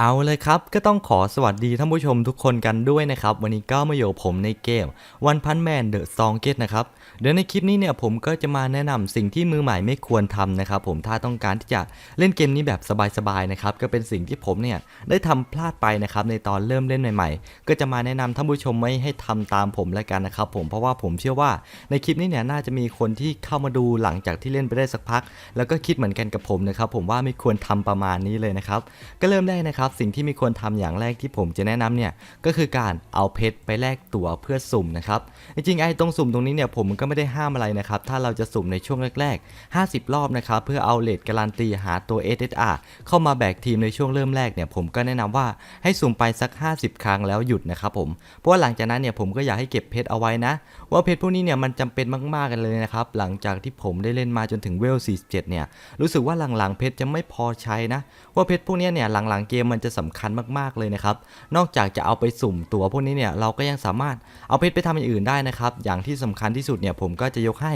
เอาเลยครับ ก็ต้องขอสวัสดีท่านผู้ชมทุกคนกันด้วยนะครับ วันนี้ก็มาอยู่กับผมในเกม One Punch Man The Song Get นะครับ เดี๋ยวในคลิปนี้เนี่ยผมก็จะมาแนะนำสิ่งที่มือใหม่ไม่ควรทำนะครับผมถ้าต้องการที่จะเล่นเกมนี้แบบสบายๆนะครับ ก็เป็นสิ่งที่ผมเนี่ยได้ทำพลาดไปนะครับในตอนเริ่มเล่นใหม่ๆ ก็จะมาแนะนำท่านผู้ชมไม่ให้ทำตามผมแล้วกันนะครับผมเพราะว่าผมเชื่อว่าในคลิปนี้เนี่ยน่าจะมีคนที่เข้ามาดูหลังจากที่เล่นไปได้สักพัก แล้วก็คิดเหมือนกันกับผมนะครับผมว่าไม่ควรทำประมาณนี้เลยนะครับก็เริ่มได้นะครับสิ่งที่ไม่ควรทำอย่างแรกที่ผมจะแนะนำเนี่ยก็คือการเอาเพชรไปแลกตั๋วเพื่อสุ่มนะครับจริงๆไอ้ตรงสุ่มตรงนี้เนี่ยผมก็ไม่ได้ห้ามอะไรนะครับถ้าเราจะสุ่มในช่วงแรกๆ 50 รอบนะครับเพื่อเอาเลทการันตีหาตัว SSR เข้ามาแบกทีมในช่วงเริ่มแรกเนี่ยผมก็แนะนำว่าให้สุ่มไปสัก 50 ครั้งแล้วหยุดนะครับผมเพราะว่าหลังจากนั้นเนี่ยผมก็อยากให้เก็บเพชรเอาไว้นะ ว่าเพชรพวกนี้เนี่ยมันจำเป็นมากๆกันเลยนะครับหลังจากที่ผมได้เล่นมาจนถึงเวล 47 เนี่ยรู้สึกว่าหลังๆเพชรจะไม่พอใช้นะว่าเพชรพวกนี้เนี่ยหลังๆเกมมันจะสำคัญมากๆเลยนะครับ นอกจากจะเอาไปสุ่มตัวพวกนี้เนี่ยเราก็ยังสามารถเอาเพชรไปทำอย่างอื่นได้นะครับ อย่างที่สำคัญที่สุดเนี่ยผมก็จะยกให้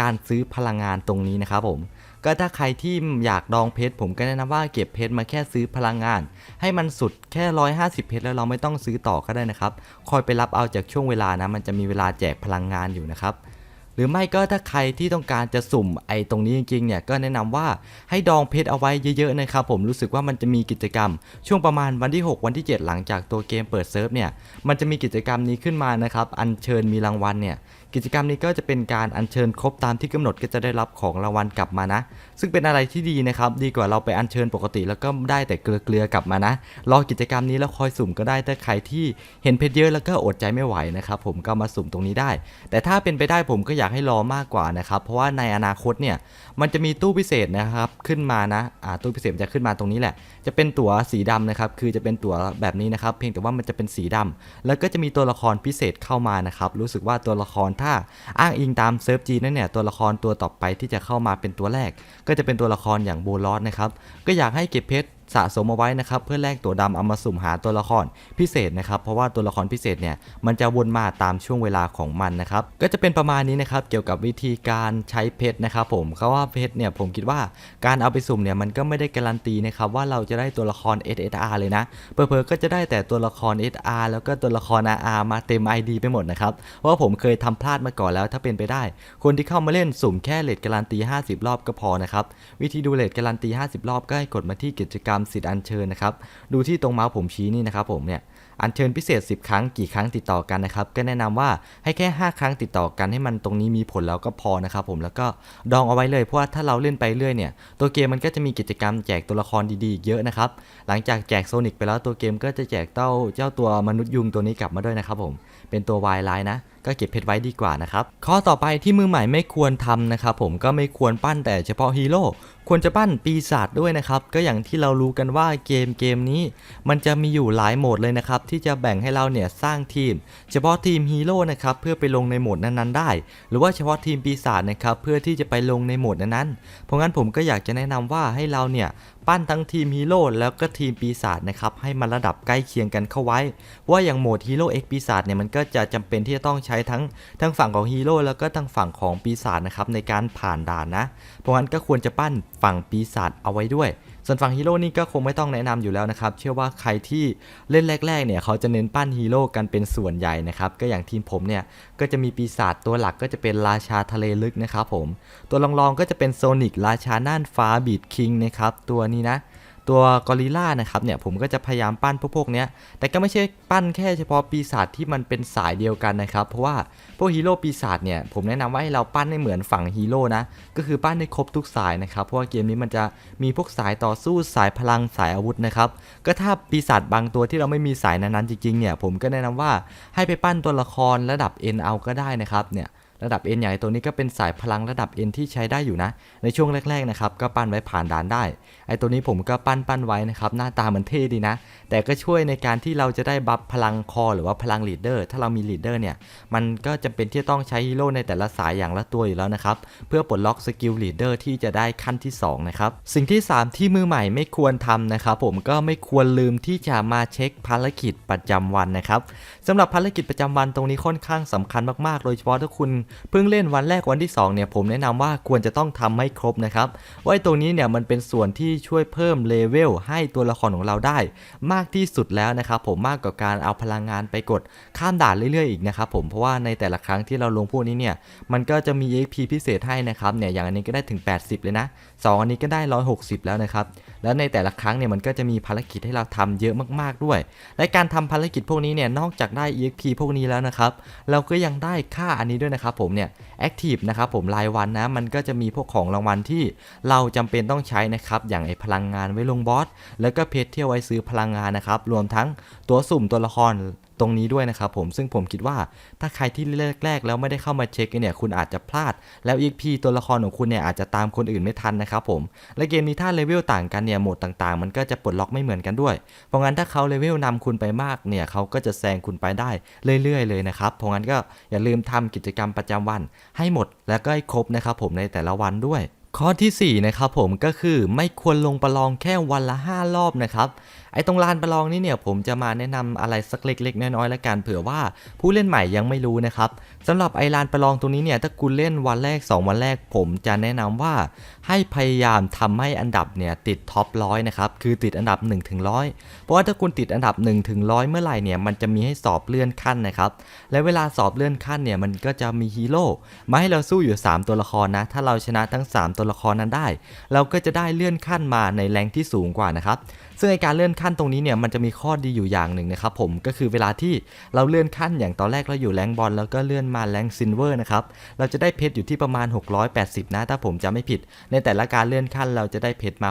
การซื้อพลังงานตรงนี้นะครับผมก็ถ้าใครที่อยากดองเพชรผมก็แนะนำว่าเก็บเพชรมาแค่ซื้อพลังงาน ให้มันสุดแค่ 150 เพชรแล้วเราไม่ต้องซื้อต่อก็ได้นะครับ คอยไปรับเอาจากช่วงเวลานะมันจะมีเวลาแจกพลังงานอยู่นะครับ หรือไม่ก็ถ้าใครที่ต้องการจะสุ่มไอ้ตรงนี้จริงๆเนี่ยก็แนะนำว่าให้ดองเพชรเอาไว้เยอะๆนะครับผมรู้สึกว่ามันจะมีกิจกรรม ช่วงประมาณวันที่ 6 วันที่ 7 หลังจากตัวเกมเปิดเซิร์ฟเนี่ยมันจะมีกิจกรรมนี้ขึ้นมานะครับอัญเชิญมีรางวัลเนี่ย กิจกรรมนี้ก็จะเป็นการอัญเชิญครบตามที่กำหนดก็จะได้รับของรางวัลกลับมานะ ซึ่งเป็นอะไรที่ดีนะครับ ดีกว่าเราไปอัญเชิญปกติแล้วก็ได้แต่เกลือๆกลับมานะ รอกิจกรรมนี้แล้วคอยสุ่มก็ได้ถ้าใครที่เห็นเพชรเยอะแล้วก็อดใจไม่ไหวนะครับผมก็มาสุ่มตรงนี้ได้ แต่ถ้าเป็นไปได้ผมก็อยากให้รอมากกว่านะครับ เพราะว่าในอนาคตเนี่ยมันจะมีตู้พิเศษนะครับขึ้นมานะอ่าตู้พิเศษจะขึ้นมาตรงนี้แหละ จะเป็นตั๋วสีดำนะครับคือจะเป็นตั๋วแบบนี้นะครับ เพียงแต่ว่ามันจะเป็นสีดำแล้วก็จะมีตัวละครพิเศษเข้ามานะครับรู้สึกว่าตัวละครถ้าอ้างอิงตามเซิร์ฟจีนั่นเนี่ยตัวละครตัวต่อไปที่จะเข้ามาเป็นตัวแรก ก็จะเป็นตัวละครอย่างโบลอสนะครับก็อยากให้เก็บเพชร สะสมเอาไว้นะครับเพื่อแลกตัวดำเอามาสุ่มหาตัวละครพิเศษนะครับเพราะว่าตัวละครพิเศษเนี่ยมันจะวนมาตามช่วงเวลาของมันนะครับก็จะเป็นประมาณนี้นะครับเกี่ยวกับวิธีการใช้เพชรนะครับผมเขาว่าเพชรเนี่ยผมคิดว่าการเอาไปสุ่มเนี่ยมันก็ไม่ได้การันตีนะครับว่าเราจะได้ตัวละคร SSR เลยนะเผลอๆก็จะได้แต่ตัวละคร SR แล้วก็ตัวละคร RR มาเต็ม ID ไปหมดนะครับเพราะว่าผมเคยทำพลาดมาก่อนแล้วถ้าเป็นไปได้ คนที่เข้ามาเล่นสุ่มแค่เลทการันตี 50 รอบก็พอนะครับวิธีดูเลทการันตี 50 รอบก็ให้กดมาที่กิจกรรมสิทธิ์อัญเชิญนะครับ ดูที่ตรงเมาส์ผมชี้นี่นะครับผมเนี่ย อัญเชิญพิเศษ 10 ครั้งกี่ครั้งติดต่อกันนะครับ ก็แนะนำว่าให้แค่ 5 ครั้งติดต่อกันให้มันตรงนี้มีผลแล้วก็พอนะครับผม แล้วก็ดองเอาไว้เลย เพราะว่าถ้าเราเล่นไปเรื่อยเนี่ย ตัวเกมมันก็จะมีกิจกรรมแจกตัวละครดีๆ เยอะนะครับ หลังจากแจกโซนิกไปแล้วตัวเกมก็จะแจกเต้าเจ้าตัวมนุษย์ยุงตัวนี้กลับมาด้วยนะครับผม เป็นตัววายไลน์นะก็เก็บเพชรไว้ดีกว่านะครับ ข้อต่อไปที่มือใหม่ไม่ควรทำนะครับผมก็ไม่ควรปั้นแต่เฉพาะฮีโร่ควรจะปั้นปีศาจด้วยนะครับ ก็อย่างที่เรารู้กันว่าเกมเกมนี้ มันจะมีอยู่หลายโหมดเลยนะครับ ที่จะแบ่งให้เราเนี่ยสร้างทีม เฉพาะทีมฮีโร่นะครับเพื่อไปลงในโหมดนั้นๆได้ หรือว่าเฉพาะทีมปีศาจนะครับเพื่อที่จะไปลงในโหมดนั้นๆเพราะงั้นผมก็อยากจะแนะนำว่าให้เราเนี่ยปั้นทั้งทีมฮีโร่แล้วก็ทีมปีศาจนะครับให้มันระดับใกล้เคียงกันเข้าไว้ ว่าอย่างโหมดฮีโร่เอ็กปีศาจเนี่ยมันก็จะจำเป็นที่จะต้องใช้ทั้งทั้งฝั่งของฮีโร่แล้วก็ทั้งฝั่งของปีศาจนะครับในการผ่านด่านนะเพราะงั้นก็ควรจะปั้นฝั่งปีศาจเอาไว้ด้วย ส่วนฝั่งฮีโร่นี่ก็คงไม่ต้องแนะนำอยู่แล้วนะครับ เชื่อว่าใครที่เล่นแรกๆเนี่ยเขาจะเน้นปั้นฮีโร่กันเป็นส่วนใหญ่นะครับ ก็อย่างทีมผมเนี่ยก็จะมีปีศาจตัวหลักก็จะเป็นราชาทะเลลึกนะครับผม ตัวรองๆก็จะเป็นโซนิกราชาน่านฟ้าบีดคิงนะครับตัวนี้นะ ตัวกอริล่านะครับเนี่ยผมก็จะพยายามปั้นพวกพวกเนี้ยแต่ก็ไม่ใช่ปั้นแค่เฉพาะปีศาจที่มันเป็นสายเดียวกันนะครับ เพราะว่าพวกฮีโร่ปีศาจเนี่ยผมแนะนำว่าให้เราปั้นให้เหมือนฝั่งฮีโร่นะก็คือปั้นให้ครบทุกสายนะครับเพราะว่าเกมนี้มันจะมีพวกสายต่อสู้สายพลังสายอาวุธนะครับก็ถ้าปีศาจบางตัวที่เราไม่มีสายนั้นๆจริงๆเนี่ยผมก็แนะนำว่าให้ไปปั้นตัวละครระดับ N เอาก็ได้นะครับเนี่ย ระดับ N อย่ตัวนี้ก็เป็นสายพลังระดับ N ที่ใช้ได้อยู่นะ ในช่วงแรกๆนะครับก็ปั้นไว้ผ่านด่านได้ ไอตัวนี้ผมก็ปั้นปั้นไว้นะครับหน้าตามันเท่ดีนะ แต่ก็ช่วยในการที่เราจะได้บัฟพลังคอหรือว่าพลังลีดเดอร์ถ้าเรามีลีดเดอร์เนี่ยมันก็จำเป็นที่ต้องใช้ฮีโร่ในแต่ละสายอย่างละตัวอยู่แล้วนะครับเพื่อปลดล็อกสกิลลีดเดอร์ที่จะได้ขั้นที่สองนะครับสิ่งที่ 3 ที่มือใหม่ไม่ควรทำนะครับผมก็ไม่ควรลืมที่จะมาเช็คภารกิจประจำวันนะครับสำหรับภารกิจประจำวันตรงนี้ค่อนข้างสำคัญมากๆ โดยเฉพาะถ้าคุณเพิ่งเล่นวันแรกวันที่สองเนี่ยผมแนะนำว่าควรจะต้องทำให้ครบนะครับว่าตรงนี้เนี่ยมันเป็นส่วนที่ช่วยเพิ่มเลเวลให้ตัวละครของเราได้ มากที่สุดแล้วนะครับผมมากกว่าการเอาพลังงานไปกดข้ามด่านเรื่อยๆอีกนะครับผมเพราะว่าในแต่ละครั้งที่เราลงพวกนี้เนี่ยมันก็จะมี EP พิเศษให้นะครับเนี่ยอย่างอันนี้ก็ได้ถึง 80 เลยนะสองอันนี้ก็ได้ 160 แล้วนะครับแล้วในแต่ละครั้งเนี่ยมันก็จะมีภารกิจให้เราทำเยอะมากๆด้วย และการทำภารกิจพวกนี้เนี่ยนอกจากได้ EXP พวกนี้แล้วนะครับเราก็ยังได้ค่าอันนี้ด้วยนะครับผมเนี่ยแอคทีฟนะครับผมรายวันนะมันก็จะมีพวกของรางวัลที่เราจำเป็นต้องใช้นะครับอย่างไอพลังงานไว้ลงบอสแล้วก็เพชรที่ยวไว้ซื้อพลังงานนะครับรวมทั้งตัวสุ่มตัวละคร ตรงนี้ด้วยนะครับผมซึ่งผมคิดว่าถ้าใครที่แรกๆแล้วไม่ได้เข้ามาเช็คเนี่ยคุณอาจจะพลาด แล้ว EXP ตัวละครของคุณเนี่ยอาจจะตามคนอื่นไม่ทันนะครับผมและเกมนี้ถ้าเลเวลต่างกันเนี่ยโหมดต่างๆ มันก็จะปลดล็อกไม่เหมือนกันด้วย เพราะงั้นถ้าเขาเลเวลนำคุณไปมากเนี่ยเขาก็จะแซงคุณไปได้เรื่อยๆ เลยนะครับเพราะงั้นก็อย่าลืมทำกิจกรรมประจำวัน ให้หมดแล้วก็ให้ครบนะครับผมในแต่ละวันด้วยข้อทีสี่4นะครับผมก็คือไม่ควรลงประลองแค่วันละ 5 รอบนะครับ ไอ้ตรงลานประลองนี้เนี่ยผมจะมาแนะนำอะไรสักเล็ก ๆ น้อยๆแล้วกันเผื่อว่าผู้เล่นใหม่ยังไม่รู้นะครับสำหรับไอ้ลานประลองตรงนี้เนี่ยถ้าคุณเล่นวันแรก 2 วันแรก ผมจะแนะนำว่าให้พยายามทำให้อันดับเนี่ยติดท็อปร้อยนะครับคือติดอันดับ1ถึงร้อยเพราะว่าถ้าคุณติดอันดับ1ถึงร้อยเมื่อไหร่เนี่ยมันจะมีให้สอบเลื่อนขั้นนะครับและเวลาสอบเลื่อนขั้นเนี่ยมันก็จะมีฮีโร่มาให้เราสู้อยู่ 3 ตัวละครนะถ้าเราชนะทั้ง 3 ตัวละครนั้นได้ เราก็จะได้เลื่อนขั้นมาในแรงที่สูงกว่านะครับ ซึ่งในการเลื่อนขั้นตรงนี้เนี่ยมันจะมีข้อดีอยู่อย่างหนึ่งนะครับผมก็คือเวลาที่เราเลื่อนขั้นอย่างตอนแรกเราอยู่แรงบอลแล้วก็เลื่อนมาแรงซินเวอร์นะครับเราจะได้เพชรอยู่ที่ประมาณ 680 นะถ้าผมจะไม่ผิด ในแต่ละการเลื่อนขั้นเราจะได้เพชรมา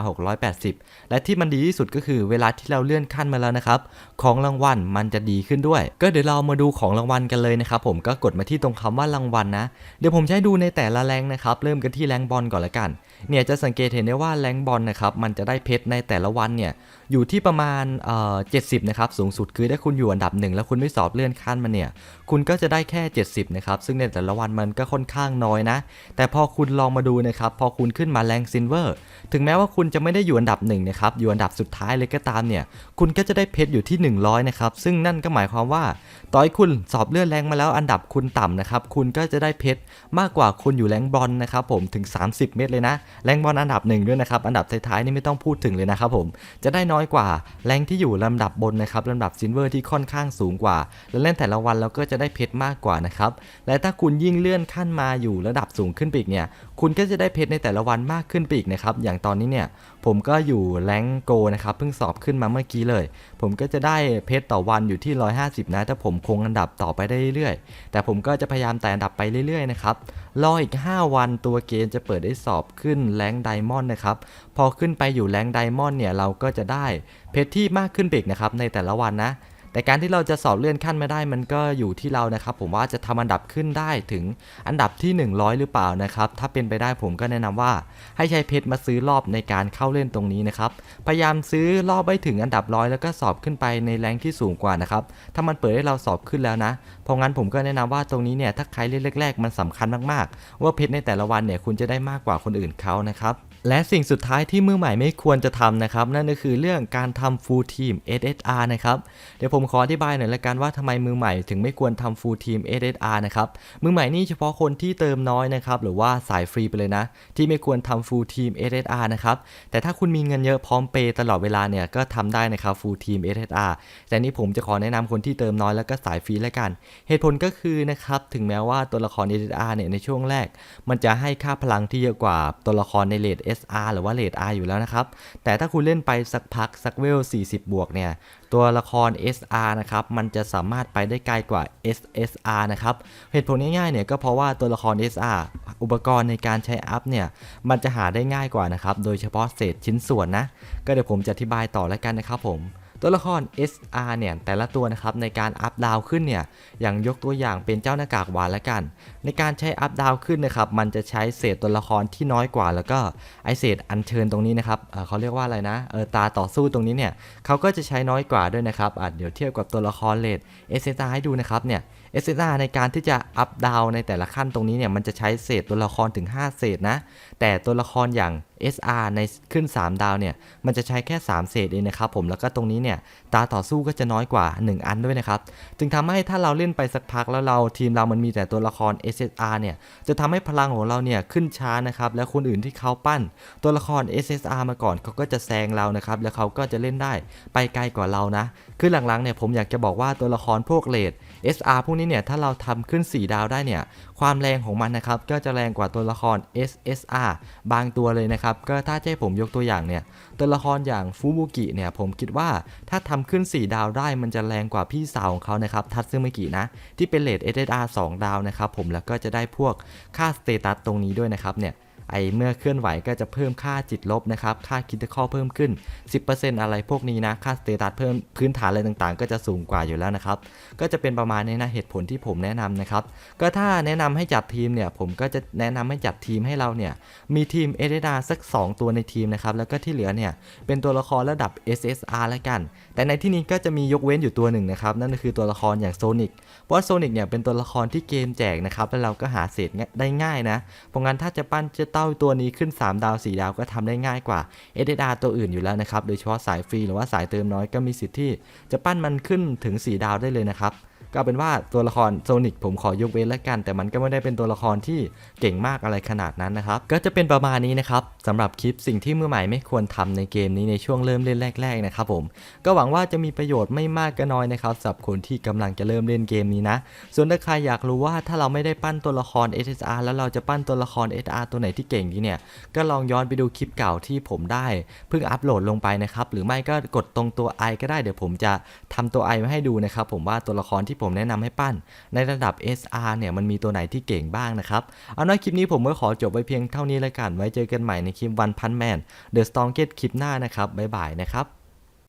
680 และที่มันดีที่สุดก็คือเวลาที่เราเลื่อนขั้นมาแล้วนะครับของรางวัลมันจะดีขึ้นด้วย ก็เดี๋ยวเรามาดูของรางวัลกันเลยนะครับผมก็กดมาที่ตรงคำว่ารางวัลนะเดี๋ยวผมจะให้ดูในแต่ละแรงนะครับเริ่มกันที่แรงบอลก่อนละกันเนี่ยจะสังเกตเห็นได้ว่าแรงบอลนะครับมันจะได้เพชรในแต่ละวันเนี่ย อยู่ที่ประมาณเอ่อ70นะครับสูงสุดคือถ้าคุณอยู่อันดับหนึ่งแล้วคุณไม่สอบเลื่อนขั้นมาเนี่ย คุณก็จะได้แค่ 70 นะครับ ซึ่งในแต่ละวันมันก็ค่อนข้างน้อยนะ แต่พอคุณลองมาดูนะครับ พอคุณขึ้นมาแรงซินเวอร์ถึงแม้ว่าคุณจะไม่ได้อยู่อันดับหนึ่งนะครับ อยู่อันดับสุดท้ายเลยก็ตามเนี่ย คุณก็จะได้เพชรอยู่ที่ 100 นะครับ ซึ่งนั่นก็หมายความว่าต่อให้คุณสอบเลื่อนแรงมาแล้วอันดับคุณต่ำนะครับ คุณก็จะได้เพชรมากกว่าคุณอยู่แรงบอลนะครับผมถึง 30 เม็ดเลยนะ แรงบอลอันดับหนึ่งด้วยนะครับ อันดับท้ายๆนี่ไม่ต้องพูดถึงเลยนะครับผม จะได้น้อยกว่า แรงที่อยู่ลำดับบนนะครับลำดับซินเวอร์ที่ค่อนข้างสูงกว่า และเล่นแต่ละวันเราก็จะได้เพชรมากกว่านะครับ และถ้าคุณยิ่งเลื่อนขั้นมาอยู่ระดับสูงขึ้นไปอีกเนี่ย คุณก็จะได้เพชรในแต่ละวันมากขึ้นไปอีกนะครับ อย่างตอนนี้เนี่ย ผมก็อยู่แรงโกนะครับเพิ่งสอบขึ้นมาเมื่อกี้เลย ผมก็จะได้เพชรต่อวันอยู่ที่ 150 นะถ้าผมคงอันดับต่อไปได้เรื่อยๆ แต่ผมก็จะพยายามแต่อันดับไปเรื่อยๆนะครับรออีก 5 วันตัวเกมจะเปิดได้สอบขึ้นแรงไดมอนด์นะครับพอขึ้นไปอยู่แรงไดมอนด์เนี่ยเราก็จะได้เพชรที่มากขึ้นไปอีกนะครับในแต่ละวันนะ แต่การที่เราจะสอบเลื่อนขั้นไมาได้มันก็อยู่ที่เรานะครับผมว่าจะทำอันดับขึ้นได้ถึงอันดับที่ 100 หรือเปล่านะครับถ้าเป็นไปได้ผมก็แนะนำว่า ให้ใช้เพชรมาซื้อรอบในการเข้าเล่นตรงนี้นะครับพยายามซื้อรอบไปถึงอันดับร้อยแล้วก็สอบขึ้นไปในแรงที่สูงกว่านะครับถ้ามันเปิดให้เราสอบขึ้นแล้วนะเพราะงั้นผมก็แนะนำว่าตรงนี้เนี่ยถ้าใครเล่นแรก ๆ มันสำคัญมากๆ ว่าเพชรในแต่ละวันเนี่ยคุณจะได้มากกว่าคนอื่นเขานะครับ และสิ่งสุดท้ายที่มือใหม่ไม่ควรจะทำนะครับ นั่นก็คือเรื่องการทำ full team SSR นะครับ เดี๋ยวผมขออธิบายหน่อยละกันว่าทำไมมือใหม่ถึงไม่ควรทำ full team SSR นะครับ มือใหม่นี่เฉพาะคนที่เติมน้อยนะครับ หรือว่าสายฟรีไปเลยนะ ที่ไม่ควรทำ full team SSR นะครับ แต่ถ้าคุณมีเงินเยอะพร้อมเปย์ตลอดเวลาเนี่ยก็ทำได้นะครับ full team SSR แต่นี่ผมจะขอแนะนำคนที่เติมน้อยแล้วก็สายฟรีละกัน เหตุผลก็คือนะครับ ถึงแม้ว่าตัวละคร SSR เนี่ยในช่วงแรก มันจะให้ค่าพลังที่เยอะกว่าตัวละครในเลท SR หรือว่าเลด R อยู่แล้วนะครับ แต่ถ้าคุณเล่นไปสักพักสักเวล 40 บวกเนี่ย ตัวละคร SR นะครับ มันจะสามารถไปได้ไกลกว่า SSR นะครับ เหตุผลง่ายๆเนี่ยก็เพราะว่าตัวละคร SR อุปกรณ์ในการใช้อัพเนี่ย มันจะหาได้ง่ายกว่านะครับ โดยเฉพาะเศษชิ้นส่วนนะ ก็เดี๋ยวผมจะอธิบายต่อแล้วกันนะครับผม ตัวละคร SR เนี่ยแต่ละตัวนะครับในการอัพดาวขึ้นเนี่ยอย่างยกตัวอย่างเป็นเจ้าหน้ากากหวานละกัน ในการใช้อัพดาวขึ้นนะครับมันจะใช้เศษตัวละครที่น้อยกว่า แล้วก็ไอเศษอัญเชิญตรงนี้นะครับเเขาเรียกว่าอะไรนะเออตาต่อสู้ตรงนี้เนี่ยเขาก็จะใช้น้อยกว่าด้วยนะครับอะเดี๋ยวเทียบกับตัวละครเลด SSR ให้ดูนะครับเนี่ย SSR ในการที่จะอัพดาวในแต่ละขั้นตรงนี้เนี่ยมันจะใช้เศษตัวละครถึง 5 เศษนะแต่ตัวละครอย่าง SR ในขึ้น 3 ดาวเนี่ย มันจะใช้แค่ 3 เศษเองนะครับผมแล้วก็ตรงนี้เนี่ย ตาต่อสู้ก็จะน้อยกว่า 1 อันด้วยนะครับ จึงทำให้ถ้าเราเล่นไปสักพักแล้วเราทีมเรามันมีแต่ตัวละคร SSR เนี่ย จะทำให้พลังของเราเนี่ยขึ้นช้านะครับ แล้วคนอื่นที่เขาปั้น ตัวละคร SSR มาก่อนเขาก็จะแซงเรานะครับ แล้วเขาก็จะเล่นได้ไปไกลกว่าเรานะ คือหลังๆเนี่ยผมอยากจะบอกว่าตัวละครพวกเลด SR พวกนี้เนี่ยถ้าเราทำขึ้น 4 ดาวได้เนี่ย ความแรงของมันนะครับก็จะแรงกว่าตัวละคร SSR บางตัวเลยนะครับก็ถ้าให้ผมยกตัวอย่างเนี่ยตัวละครอย่างฟูบุกิเนี่ยผมคิดว่าถ้าทำขึ้น 4 ดาวได้มันจะแรงกว่าพี่สาวของเขานะครับทัตซึมิกินะที่เป็นเลด SSR 2ดาวนะครับผมแล้วก็จะได้พวกค่าสเตตัสตรงนี้ด้วยนะครับเนี่ย ไอเมื่อเคลื่อนไหวก็จะเพิ่มค่าจิตลบนะครับ ค่าคิดข้อเพิ่มขึ้น 10%อะไรพวกนี้นะ ค่าสเตตัสเพิ่มพื้นฐานอะไรต่างๆ ก็จะสูงกว่าอยู่แล้วนะครับ ก็จะเป็นประมาณนี้นะเหตุผลที่ผมแนะนำนะครับ ก็ถ้าแนะนำให้จัดทีมเนี่ย ผมก็จะแนะนำให้จัดทีมให้เราเนี่ย มีทีมเอเดดาสัก 2 ตัวในทีมนะครับ แล้วก็ที่เหลือเนี่ย เป็นตัวละครระดับ SSR แล้วกัน แต่ในที่นี้ก็จะมียกเว้นอยู่ตัวหนึ่งนะครับ นั่นก็คือตัวละครอย่างโซนิกเพราะโซนิกเนี่ยเป็นตัวละครที่เกมแจกนะครับ แล้วเราก็หาเศษได้ง่ายนะ เพราะงั้นถ้าจะปั้นจ้าเต้าตัวนี้ขึ้น 3 ดาว 4 ดาวก็ทำได้ง่ายกว่า SSR ตัวอื่นอยู่แล้วนะครับ โดยเฉพาะสายฟรีหรือว่าสายเติมน้อยก็มีสิทธิ์ที่จะปั้นมันขึ้นถึง 4 ดาวได้เลยนะครับ ก็เป็นว่าตัวละครโซนิกผมขอยกเว้นแล้วกัน แต่มันก็ไม่ได้เป็นตัวละครที่เก่งมากอะไรขนาดนั้นนะครับ ก็จะเป็นประมาณนี้นะครับสำหรับคลิปสิ่งที่มือใหม่ไม่ควรทำในเกมนี้ในช่วงเริ่มเล่นแรก ๆ นะครับผม ก็หวังว่าจะมีประโยชน์ไม่มากก็น้อยนะครับสำหรับคนที่กำลังจะเริ่มเล่นเกมนี้นะ ส่วนถ้าใครอยากรู้ว่าถ้าเราไม่ได้ปั้นตัวละคร SSR แล้วเราจะปั้นตัวละคร SR ตัวไหนที่เก่งดีเนี่ย ก็ลองย้อนไปดูคลิปเก่าที่ผมได้เพิ่งอัปโหลดลงไปนะครับหรือไม่ก็กดตรงตัว i ก็ได้เดี๋ยวผมจะทำตัว i มาให้ดูนะครับผมว่าตัวละครที่ที่ผมแนะนำให้ปั้น ในระดับ SR เนี่ยมันมีตัวไหนที่เก่งบ้างนะครับ เอาน้อยคลิปนี้ผมก็ขอจบไว้เพียงเท่านี้แล้วกัน ไว้เจอกันใหม่ในคลิปวันพันแมนเดอะสตองเกตคลิปหน้านะครับบ๊ายบายนะครับ